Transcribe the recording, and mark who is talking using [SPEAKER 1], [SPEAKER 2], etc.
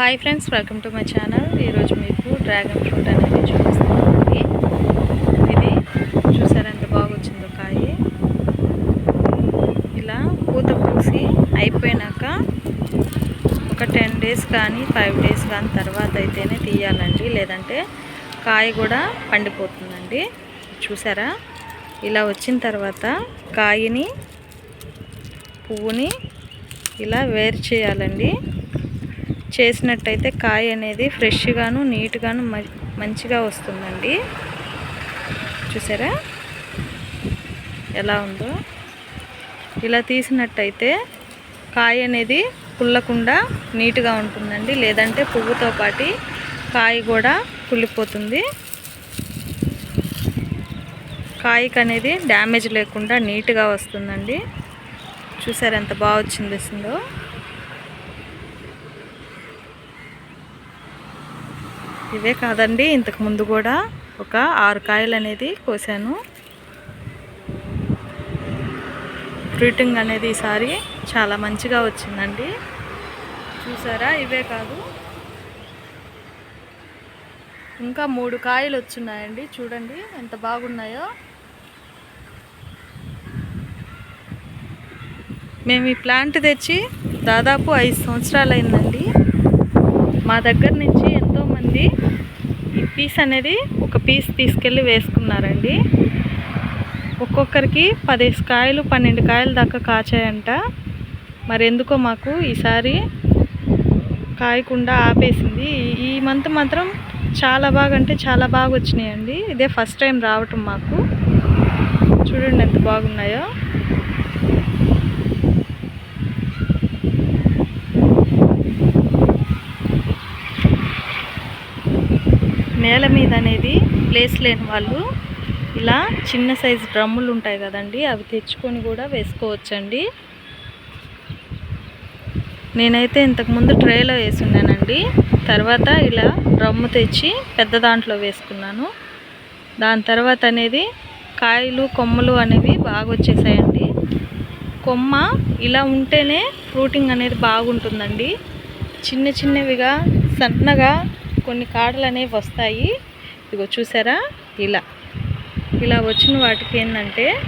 [SPEAKER 1] Hi friends welcome to my channel. ఈరోజు మీకు dragon fruit అనేది చూపిస్తానండి. ఇది చూసారా ఎంత బాగా వచ్చిందో కాయ. ఇలా పూత పూసి అయిపోయినాక ఒక టెన్ డేస్ కానీ ఫైవ్ డేస్ కానీ తర్వాత అయితేనే తీయాలండి. లేదంటే కాయ కూడా పండిపోతుందండి. చూసారా? ఇలా వచ్చిన తర్వాత కాయని పువ్వుని ఇలా వేరు చేయాలండి. చేసినట్టయితే కాయ అనేది ఫ్రెష్గాను నీట్గాను మంచిగా వస్తుందండి. చూసారా? ఎలా ఉందో? ఇలా తీసినట్టయితే కాయ అనేది పుల్లకుండా నీట్గా ఉంటుందండి. లేదంటే పువ్వుతో పాటి కాయ కూడా కుళ్ళిపోతుంది. కాయకు అనేది డ్యామేజ్ లేకుండా నీట్గా వస్తుందండి. చూసారు ఎంత బాగా వచ్చిందో ఇవే కాదండి. ఇంతకు ముందు కూడా ఒక ఆరు కాయలు అనేది కోసాను. ఫ్రూటింగ్ అనేది ఈసారి చాలా మంచిగా వచ్చిందండి. చూసారా? ఇవే కాదు. ఇంకా మూడు కాయలు వచ్చున్నాయండి. చూడండి ఎంత బాగున్నాయో. మేము ఈ ప్లాంట్ తెచ్చి దాదాపు ఐదు సంవత్సరాలు అయిందండి మా దగ్గర నుంచి ఉంది. ఈ పీస్ అనేది ఒక పీస్ తీసుకెళ్ళి వేసుకున్నారండి. ఒక్కొక్కరికి పదిహేను కాయలు పన్నెండు కాయలు దాకా కాచాయంట. మరి ఎందుకో మాకు ఈసారి కాయకుండా ఆపేసింది. ఈ మంత్ మాత్రం చాలా బాగా అంటే చాలా బాగా వచ్చినాయండి. ఇదే ఫస్ట్ టైం రావటం మాకు. చూడండి ఎంత బాగున్నాయో. నేల మీద అనేది ప్లేస్ లేని వాళ్ళు. ఇలా చిన్న సైజు డ్రమ్ములు ఉంటాయి కదండి అవి తెచ్చుకొని కూడా వేసుకోవచ్చండి. నేనైతే ఇంతకుముందు ట్రేలో వేసున్నానండి. తర్వాత ఇలా డ్రమ్ము తెచ్చి పెద్ద దాంట్లో వేసుకున్నాను. దాని తర్వాత అనేది కాయలు కొమ్మలు అనేవి బాగా వచ్చేసాయండి. కొమ్మ ఇలా ఉంటేనే ఫ్రూటింగ్ అనేది బాగుంటుందండి. చిన్న చిన్నవిగా సన్నగా కొన్ని కాడలు అనేవి వస్తాయి. ఇగో చూసారా? ఇలా. ఇలా వచ్చిన వాటికి ఏంటంటే